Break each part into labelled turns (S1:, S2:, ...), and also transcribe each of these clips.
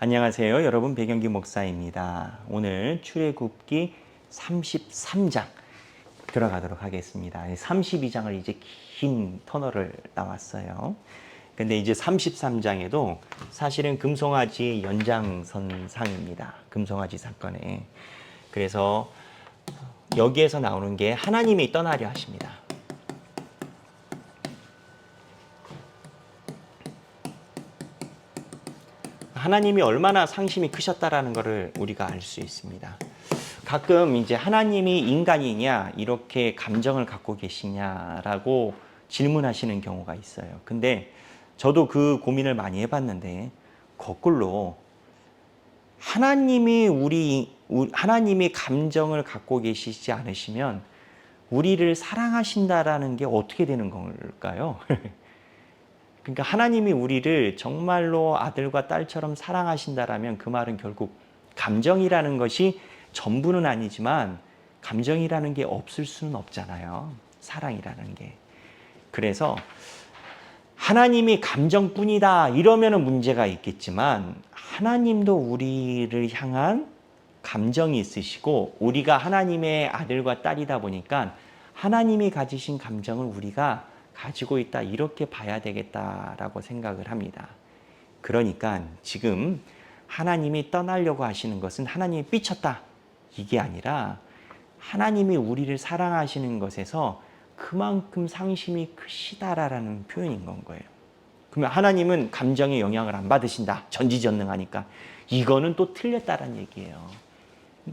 S1: 안녕하세요. 여러분 배경기 목사입니다. 오늘 출애굽기 33장 들어가도록 하겠습니다. 32장을 이제 긴 터널을 나왔어요. 근데 이제 33장에도 사실은 금송아지의 연장선상입니다. 금송아지 사건에. 그래서 여기에서 나오는 게 하나님이 떠나려 하십니다. 하나님이 얼마나 상심이 크셨다라는 것을 우리가 알 수 있습니다. 가끔 이제 하나님이 인간이냐 이렇게 감정을 갖고 계시냐라고 질문하시는 경우가 있어요. 근데 저도 그 고민을 많이 해봤는데 거꾸로 하나님이 우리 우- 하나님이 감정을 갖고 계시지 않으시면 우리를 사랑하신다라는 게 어떻게 되는 걸까요? 그러니까 하나님이 우리를 정말로 아들과 딸처럼 사랑하신다라면 그 말은 결국 감정이라는 것이 전부는 아니지만 감정이라는 게 없을 수는 없잖아요. 사랑이라는 게. 그래서 하나님이 감정뿐이다 이러면은 문제가 있겠지만 하나님도 우리를 향한 감정이 있으시고 우리가 하나님의 아들과 딸이다 보니까 하나님이 가지신 감정을 우리가 가지고 있다 이렇게 봐야 되겠다라고 생각을 합니다. 그러니까 지금 하나님이 떠나려고 하시는 것은 하나님이 삐쳤다 이게 아니라 하나님이 우리를 사랑하시는 것에서 그만큼 상심이 크시다라는 표현인 건 거예요. 그러면 하나님은 감정의 영향을 안 받으신다. 전지전능하니까. 이거는 또 틀렸다라는 얘기예요.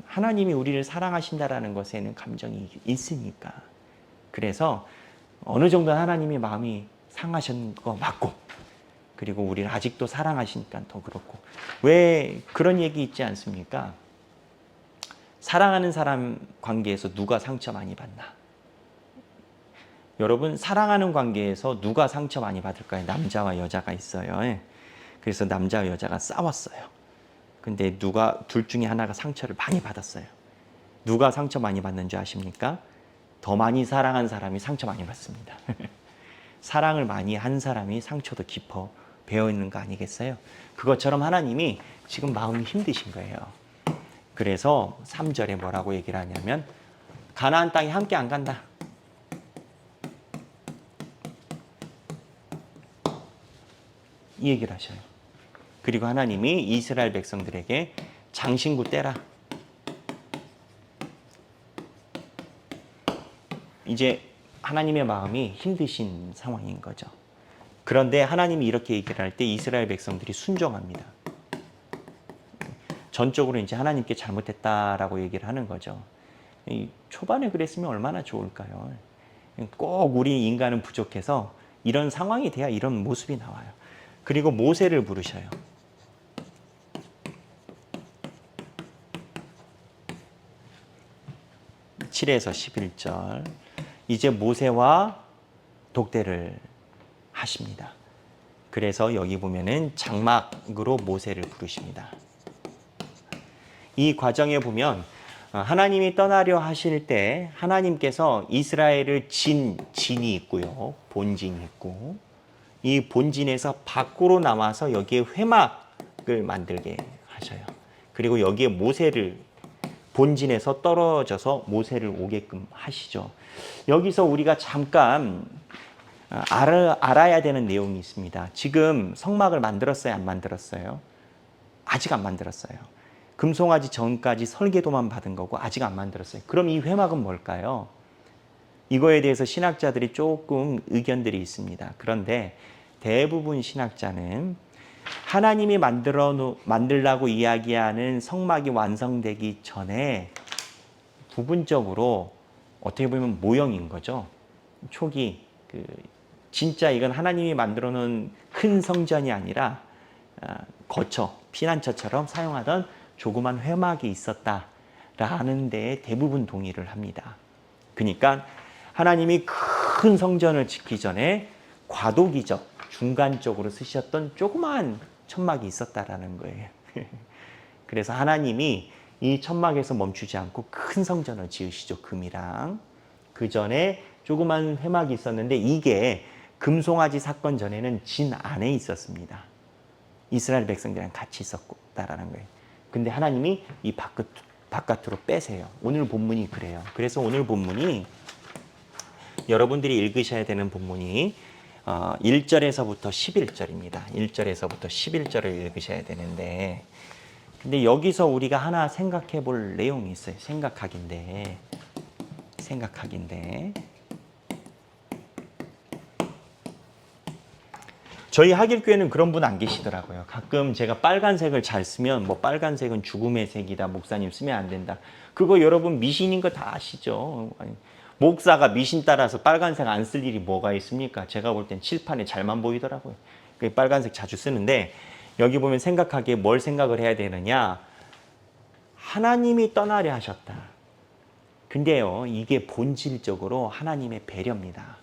S1: 하나님이 우리를 사랑하신다라는 것에는 감정이 있으니까. 그래서 어느 정도 하나님이 마음이 상하신 거 맞고 그리고 우리를 아직도 사랑하시니까 더 그렇고 왜 그런 얘기 있지 않습니까? 사랑하는 사람 관계에서 누가 상처 많이 받나? 여러분 사랑하는 관계에서 누가 상처 많이 받을까요? 남자와 여자가 있어요. 예. 그래서 남자와 여자가 싸웠어요. 근데 누가 둘 중에 하나가 상처를 많이 받았어요. 누가 상처 많이 받는 줄 아십니까? 더 많이 사랑한 사람이 상처 많이 받습니다. 사랑을 많이 한 사람이 상처도 깊어 배어 있는 거 아니겠어요? 그것처럼 하나님이 지금 마음이 힘드신 거예요. 그래서 3절에 뭐라고 얘기를 하냐면 가나안 땅에 함께 안 간다. 이 얘기를 하셔요. 그리고 하나님이 이스라엘 백성들에게 장신구 떼라. 이제 하나님의 마음이 힘드신 상황인 거죠. 그런데 하나님이 이렇게 얘기를 할 때 이스라엘 백성들이 순종합니다. 전적으로 이제 하나님께 잘못했다라고 얘기를 하는 거죠. 이 초반에 그랬으면 얼마나 좋을까요? 꼭 우리 인간은 부족해서 이런 상황이 돼야 이런 모습이 나와요. 그리고 모세를 부르셔요. 칠에서 11절. 이제 모세와 독대를 하십니다. 그래서 여기 보면은 장막으로 모세를 부르십니다. 이 과정에 보면 어, 하나님이 떠나려 하실 때 하나님께서 이스라엘을 진 진이 있고요. 본진이 있고 이 본진에서 밖으로 나와서 여기에 회막을 만들게 하셔요. 그리고 여기에 모세를 본진에서 떨어져서 모세를 오게끔 하시죠. 여기서 우리가 잠깐 어, 알아, 알아야 되는 내용이 있습니다. 지금 성막을 만들었어요? 안 만들었어요? 아직 안 만들었어요. 금송아지 전까지 설계도만 받은 거고 아직 안 만들었어요. 그럼 이 회막은 뭘까요? 이거에 대해서 신학자들이 조금 의견들이 있습니다. 그런데 대부분 신학자는 하나님이 만들어 놓- 만들라고 이야기하는 성막이 완성되기 전에 부분적으로 어떻게 보면 모형인 거죠. 초기 그 진짜 이건 하나님이 만들어 놓은 큰 성전이 아니라 아, 거처 피난처처럼 사용하던 조그만 회막이 있었다라는 데 대부분 동의를 합니다. 그러니까 하나님이 큰 성전을 짓기 전에 과도기적 중간 쪽으로 쓰셨던 조그만 천막이 있었다라는 거예요. 그래서 하나님이 이 천막에서 멈추지 않고 큰 성전을 지으시죠. 금이랑. 그 전에 조그만 회막이 있었는데 이게 금송아지 사건 전에는 진 안에 있었습니다. 이스라엘 백성들이랑 같이 있었다라는 거예요. 근데 하나님이 이 바깥, 바깥으로 빼세요. 오늘 본문이 그래요. 그래서 오늘 본문이 여러분들이 읽으셔야 되는 본문이 어, 1절에서부터 11절입니다. 1절에서부터 11절을 읽으셔야 되는데 근데 여기서 우리가 하나 생각해 볼 내용이 있어요. 생각하기인데 생각하기인데 저희 하길교회는 그런 분 안 계시더라고요. 가끔 제가 빨간색을 잘 쓰면 뭐 빨간색은 죽음의 색이다. 목사님 쓰면 안 된다. 그거 여러분 미신인 거 다 아시죠? 목사가 미신 따라서 빨간색 안 쓸 일이 뭐가 있습니까? 제가 볼 땐 칠판에 잘만 보이더라고요. 그 빨간색 자주 쓰는데 여기 보면 생각하기에 뭘 생각을 해야 되느냐? 하나님이 떠나려 하셨다. 근데요, 이게 본질적으로 하나님의 배려입니다.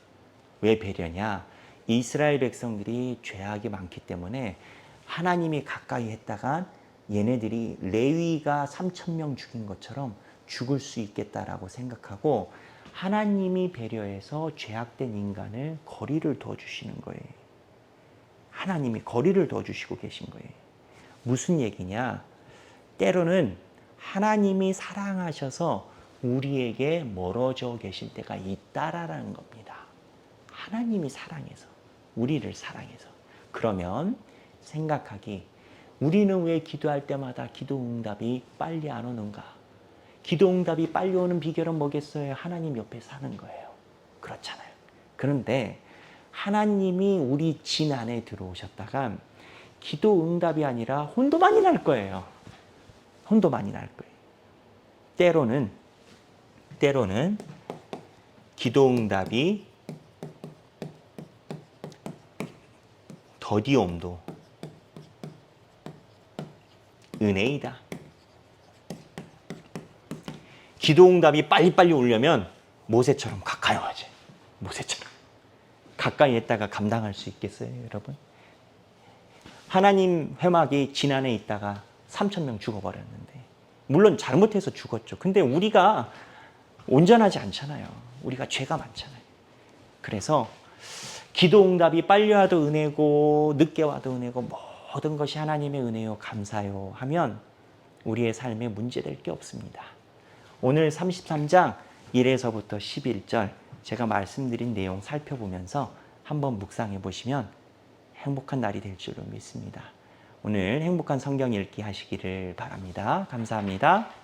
S1: 왜 배려냐? 이스라엘 백성들이 죄악이 많기 때문에 하나님이 가까이 했다간 얘네들이 레위가 3천 명 죽인 것처럼 죽을 수 있겠다라고 생각하고 하나님이 배려해서 죄악된 인간을 거리를 둬 주시는 거예요. 하나님이 거리를 둬 주시고 계신 거예요. 무슨 얘기냐? 때로는 하나님이 사랑하셔서 우리에게 멀어져 계실 때가 있다라는 겁니다. 하나님이 사랑해서 우리를 사랑해서 그러면 생각하기 우리는 왜 기도할 때마다 기도 응답이 빨리 안 오는가? 기도 응답이 빨리 오는 비결은 뭐겠어요? 하나님 옆에 사는 거예요. 그렇잖아요. 그런데 하나님이 우리 진 안에 들어오셨다가 기도 응답이 아니라 혼도 많이 날 거예요. 혼도 많이 날 거예요. 때로는 때로는 기도 응답이 더디옴도 은혜이다. 기도응답이 빨리빨리 오려면 모세처럼 가까이 와야지. 모세처럼. 가까이 했다가 감당할 수 있겠어요, 여러분? 하나님 회막이 지난해 있다가 3천 명 죽어버렸는데 물론 잘못해서 죽었죠. 근데 우리가 온전하지 않잖아요. 우리가 죄가 많잖아요. 그래서 기도 응답이 빨리 와도 은혜고 늦게 와도 은혜고 모든 것이 하나님의 은혜요 감사요 하면 우리의 삶에 문제될 게 없습니다. 오늘 33장 1에서부터 11절 제가 말씀드린 내용 살펴보면서 한번 묵상해 보시면 행복한 날이 될 줄로 믿습니다. 오늘 행복한 성경 읽기 하시기를 바랍니다. 감사합니다.